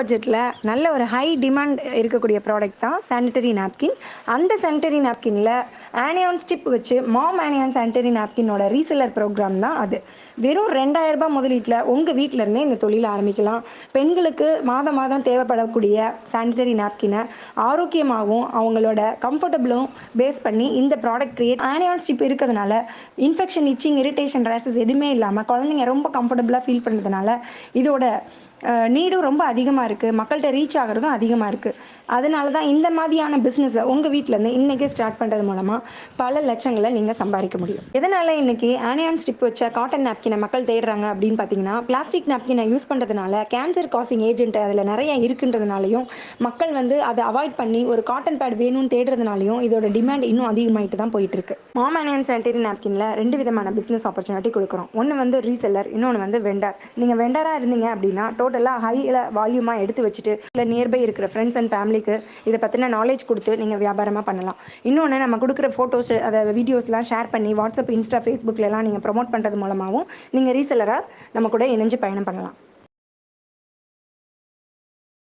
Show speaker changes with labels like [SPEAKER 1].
[SPEAKER 1] பட்ஜெட்டில் நல்ல ஒரு ஹை டிமாண்ட் இருக்கக்கூடிய ப்ராடக்ட் தான் சானிட்டரி நாப்கின் அந்த சானிட்டரி நாப்கினில் ஆனியான் ஸ்டிப் வச்சு மாம் ஆனியான் சானிட்டரி நாப்கினோட ரீசெல்லர் ப்ரோக்ராம் தான் அது. வெறும் ரெண்டாயிரம் ரூபாய் முதலீட்டில் உங்கள் வீட்டில் இருந்தே இந்த தொழிலை ஆரம்பிக்கலாம். பெண்களுக்கு மாதம் மாதம் தேவைப்படக்கூடிய சானிட்டரி நாப்கினை ஆரோக்கியமாகவும் அவங்களோட கம்ஃபர்டபுளும் பேஸ் பண்ணி இந்த ப்ராடக்ட் கிரியேட் ஆனியான் ஸ்டிப் இருக்கிறதுனால இன்ஃபெக்ஷன் இச்சிங் இரிட்டேஷன் ரேசஸ் எதுவுமே இல்லாமல் குழந்தைங்க ரொம்ப கம்ஃபர்டபுளாக ஃபீல் பண்ணுறதுனால இதோட நீடும் ரொம்ப அதிகமாக இருக்குது மக்கள்கிட்ட ரீச் ஆகிறதும் அதிகமாக இருக்குது அதனால தான் இந்த மாதிரியான பிஸ்னஸை உங்கள் வீட்டிலேருந்து இன்றைக்கே ஸ்டார்ட் பண்ணுறது மூலமாக பல லட்சங்களை நீங்கள் சம்பாதிக்க முடியும். எதனால் இன்றைக்கி ஆனியான் ஸ்டிப் வச்ச காட்டன் நாப்கினை மக்கள் தேடுறாங்க அப்படின்னு பார்த்தீங்கன்னா பிளாஸ்டிக் நாப்கினை யூஸ் பண்ணுறதுனால கேன்சர் காசிங் ஏஜென்ட் அதில் நிறைய இருக்குன்றதுனாலையும் மக்கள் வந்து அதை அவாய்ட் பண்ணி ஒரு காட்டன் பேட் வேணும்னு தேடுறதுனாலையும் இதோட டிமாண்ட் இன்னும் அதிகமாகிட்டு தான் போயிட்டு இருக்கு மாம் ஆனியன் சானிட்டரி நாப்கினில் ரெண்டு விதமான பிஸ்னஸ் ஆப்பர்ச்சுனிட்டி கொடுக்குறோம். ஒன்று வந்து ரீசெல்லர் இன்னொன்று வந்து வெண்டர் நீங்கள் வெண்டராக இருந்தீங்க அப்படின்னா டோட்டலாக ஹையில் வால்யூமாக எடுத்து வச்சுட்டு இல்லை நியர்பை இருக்கிற ஃப்ரெண்ட்ஸ் அண்ட் ஃபேமிலிக்கு இதை பற்றின நாலேஜ் கொடுத்து நீங்கள் வியாபாரமாக பண்ணலாம். இன்னொன்று நம்ம கொடுக்குற ஃபோட்டோஸ் அதை வீடியோஸ்லாம் ஷேர் பண்ணி வாட்ஸ்அப் இன்ஸ்டா ஃபேஸ்புக்லலாம் நீங்கள் ப்ரொமோட் பண்ணுறது மூலமாகவும் நீங்கள் ரீசெல்லராக நம்ம கூட இணைஞ்சு பயணம் பண்ணலாம்.